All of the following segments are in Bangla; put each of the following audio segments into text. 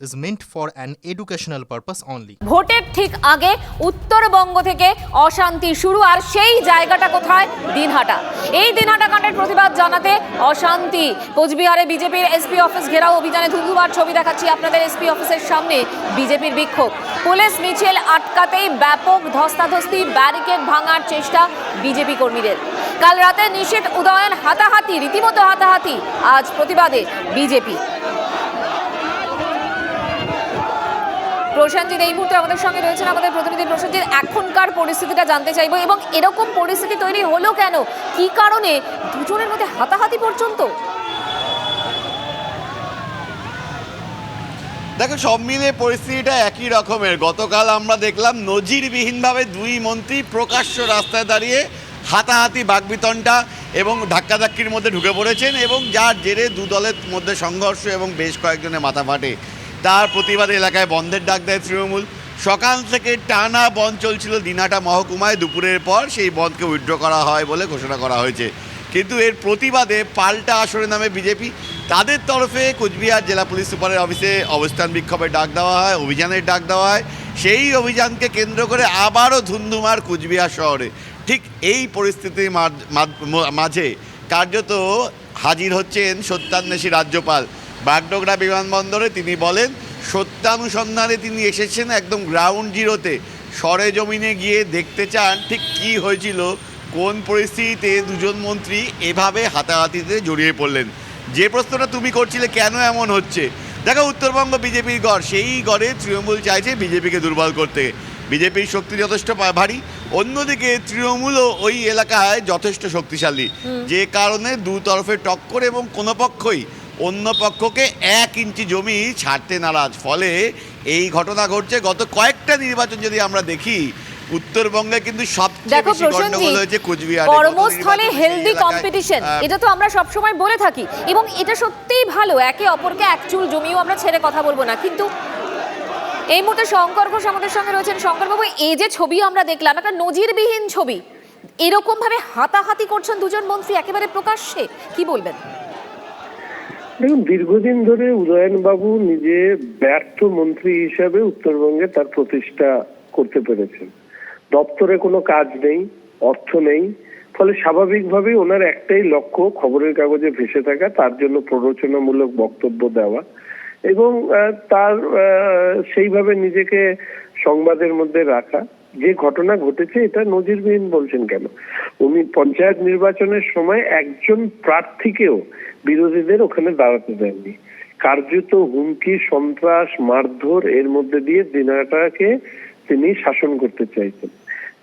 is meant for an educational purpose only. ভোটের ঠিক আগে উত্তরবঙ্গ থেকে অশান্তি শুরু আর সেই জায়গাটা কোথায়? দিনহাটা। এই দিনহাটা কাণ্ডের প্রতিবাদ জানাতে অশান্তি। কোচবিহারে বিজেপির এসপি অফিস ঘেরাও অভিযানে ধুন্ধুমার ছবি দেখাচ্ছি আপনাদের এসপি অফিসের সামনে। বিজেপির বিক্ষোভ। পুলিশ মিছিল আটকাতেই ব্যাপক ধস্তাধস্তি, ব্যারিকেড ভাঙার চেষ্টা বিজেপি কর্মীদের। কাল রাতে নিষেধ উদয়ন হাতাহাতি, রীতিমতো হাতাহাতি, আজ প্রতিবাদে বিজেপি। প্রশান্তজিৎ এই মুহূর্তে আমাদের সঙ্গে রয়েছেন আমাদের প্রতিনিধি প্রশান্তজিৎ এখনকার পরিস্থিতিটা জানতে চাইব এবং এরকম পরিস্থিতি তৈরি হলো কেন? কি কারণে? দুজনের মধ্যে হাতাহাতি পর্যন্ত? দেখো, সব মিলে পরিস্থিতিটা একই রকমের। গতকাল আমরা দেখলাম নজিরবিহীনভাবে দুই মন্ত্রী প্রকাশ্য রাস্তায় দাঁড়িয়ে হাতাহাতি বাগবিতনটা এবং ধাক্কাধাক্কির মধ্যে ঢুকে পড়েছেন এবং যার জেরে দু দলের মধ্যে সংঘর্ষ এবং বেশ কয়েকজনের মাথা ফাটে তার প্রতিবাদে এলাকায় বন্ধের ডাক দেয় তৃণমূল। সকাল থেকে টানা বন্ধ চলছিল দিনাটা মহকুমায়। দুপুরের পর সেই বন্ধকে উইথড্র করা হয় বলে ঘোষণা করা হয়েছে। কিন্তু এর প্রতিবাদে পাল্টা আসরে নামে বিজেপি। তাদের তরফে কোচবিহার জেলা পুলিশ সুপারের অফিসে অবস্থান বিক্ষোভের ডাক দেওয়া হয়, অভিযানের ডাক দেওয়া হয়। সেই অভিযানকে কেন্দ্র করে আবারও ধুন্ধুমার কোচবিহার শহরে। ঠিক এই পরিস্থিতির মাঝ- কার্যত হাজির হচ্ছেন সত্যান্বেষী রাজ্যপাল বাগডোগরা বিমানবন্দরে তিনি বলেন সত্যানুসন্ধানে তিনি এসেছেন একদম গ্রাউন্ড জিরোতে সরেজমিনে গিয়ে দেখতে চান ঠিক কি হয়েছিল কোন পরিস্থিতিতে দুজন মন্ত্রী এভাবে হাতাহাতিতে জড়িয়ে পড়লেন। যে প্রশ্নটা তুমি করছিলে কেন এমন হচ্ছে? দেখো উত্তরবঙ্গ বিজেপির গড় সেই গড়ে তৃণমূল চাইছে বিজেপিকে দুর্বল করতে। বিজেপির শক্তি যথেষ্ট ভারী অন্যদিকে তৃণমূলও ওই এলাকায় যথেষ্ট শক্তিশালী। যে কারণে দু তরফে টক্কর এবং কোনো পক্ষই অন্য পক্ষকে এক ইঞ্চি জমি ছাড়তে নারাজ। ফলে এই ঘটনা ঘটছে। গত কয়েকটা নির্বাচন যদি আমরা দেখি উত্তরবঙ্গে কিন্তু সবচেয়ে বেশি গন্ডগোল হয়েছে কোচবিহারে। কর্মস্থলে হেলদি কম্পিটিশন এটা তো আমরা সবসময় বলে থাকি। এবং এটা সত্যিই ভালো একে অপরকে একচুল জমিও আমরা ছেড়ে কথা বলব না। কিন্তু এই মুহূর্তে শঙ্কর ঘোষ আমাদের সঙ্গে রয়েছেন। শঙ্করবাবু এই যে ছবি আমরা দেখলাম একটা নজিরবিহীন ছবি। এরকম ভাবে হাতাহাতি করছেন দুজন মন্ত্রী একেবারে প্রকাশ্যে। কি বলবেন? দেখুন, দীর্ঘদিন ধরে উদয়নবাবু নিজে ব্যর্থ মন্ত্রী হিসাবে উত্তরবঙ্গে তার প্রতিষ্ঠা করতে পেরেছেন। দপ্তরে কোনো কাজ নেই, অর্থ নেই, ফলে স্বাভাবিকভাবেই ওনার একটাই লক্ষ্য, খবরের কাগজে ভেসে থাকা, তার জন্য প্ররোচনামূলক বক্তব্য দেওয়া এবং তার সেইভাবে নিজেকে সংবাদের মধ্যে রাখা। যে ঘটনা ঘটেছে, এটা নজিরবিহীন বলছেন কেন? উনি পঞ্চায়েত নির্বাচনের সময় একজন প্রার্থীকেও বিরোধীদের ওখানে দাঁড়াতে দেননি। কার্যত হুমকি, সন্ত্রাস, মারধর এর মধ্যে দিয়ে দিনাটাকে তিনি শাসন করতে চাইছেন।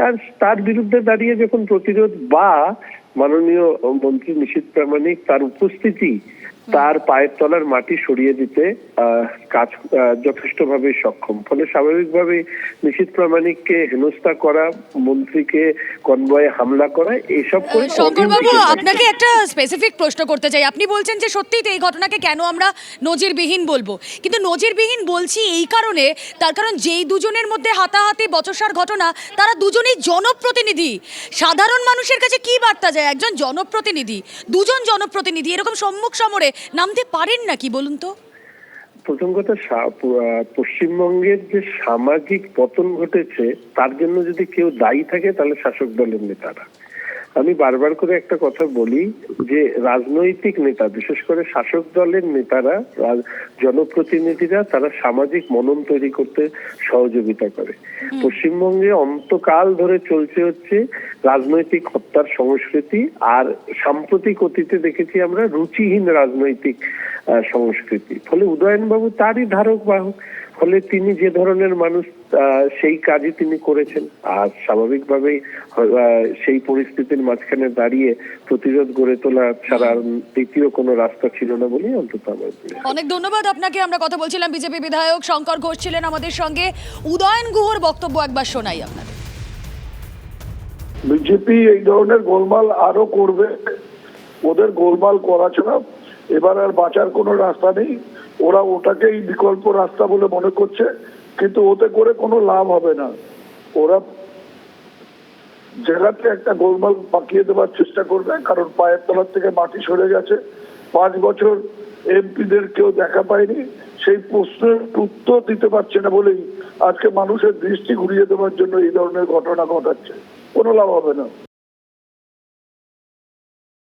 আর তার বিরুদ্ধে দাঁড়িয়ে যখন প্রতিরোধ বা মাননীয় মন্ত্রী নিশীত প্রামাণিক তার উপস্থিতি তার পায়ের তলার মাটি সরিয়ে দিতে কাজ যথেষ্টভাবে সক্ষম। ফলে স্বাভাবিকভাবে নিশীত প্রামাণিককে হেনস্থা করা মন্ত্রীকে কনভয়ে হামলা করা এইসব শঙ্করবাবু আপনাকে একটা স্পেসিফিক প্রশ্ন করতে চাই। আপনি বলছেন যে সত্যিই তো এই ঘটনাকে কেন আমরা নজিরবিহীন বলব? কিন্তু নজিরবিহীন বলছি এই কারণে তার কারণ যেই দুজনের মধ্যে হাতাহাতি বচসার ঘটনা তারা দুজনেই জনপ্রতিনিধি। সাধারণ মানুষের কাছে কি বার্তা যায়? একজন জনপ্রতিনিধি দুজন জনপ্রতিনিধি এরকম সম্মুখ সমরে নামতে পারেন নাকি বলুন তো? প্রথম কথা পশ্চিমবঙ্গের যে সামাজিক পতন ঘটেছে, তার জন্য যদি কেউ দায়ী থাকে, তাহলে শাসক দলের নেতারা। আমি বারবার করে একটা কথা বলি যে রাজনৈতিক নেতা বিশেষ করে শাসক দলের নেতারা জনপ্রতিনিধিরা তারা সামাজিক মনন তৈরি করতে সহযোগিতা করে। পশ্চিমবঙ্গে অন্তকাল ধরে চলছে হচ্ছে রাজনৈতিক হত্যার সংস্কৃতি আর সাম্প্রতিক অতীতে দেখেছি আমরা রুচিহীন রাজনৈতিক আহ, সংস্কৃতি। ফলে উদয়নবাবু তারই ধারক বাহক। ফলে তিনি যে ধরনের মানুষ সেই কাজই তিনি করেছেন। আর স্বাভাবিকভাবেই সেই পরিস্থিতির মাঝখানে দাঁড়িয়ে প্রতিরোধ গড়ে তোলা ছাড়া আর দ্বিতীয় কোনো রাস্তা ছিল না বলেই অন্তত আমার অনেক ধন্যবাদ আপনাকে। আমরা কথা বলছিলাম বিজেপি বিধায়ক শঙ্কর ঘোষ ছিলেন আমাদের সঙ্গে। উদয়ন গুহর বক্তব্য একবার শোনাই আপনাদের। বিজেপি এই ধরনের গোলমাল আরও করবে। ওদের গোলমাল করা ছাড়া এবার আর বাঁচার কোনো রাস্তা নেই। ওরা ওটাকেই বিকল্প রাস্তা বলে মনে করছে, কিন্তু ওতে করে কোনো লাভ হবে না। ওরা জায়গাতে একটা গোলমাল পাকিয়ে দেওয়ার চেষ্টা করবে, কারণ পায়ের তলার থেকে মাটি সরে গেছে। পাঁচ বছর এমপিদের কেউ দেখা পায়নি, সেই প্রশ্নের উত্তর দিতে পারছে না বলেই আজকে মানুষের দৃষ্টি ঘুরিয়ে দেওয়ার জন্য এই ধরনের ঘটনা ঘটাচ্ছে। কোনো লাভ হবে না।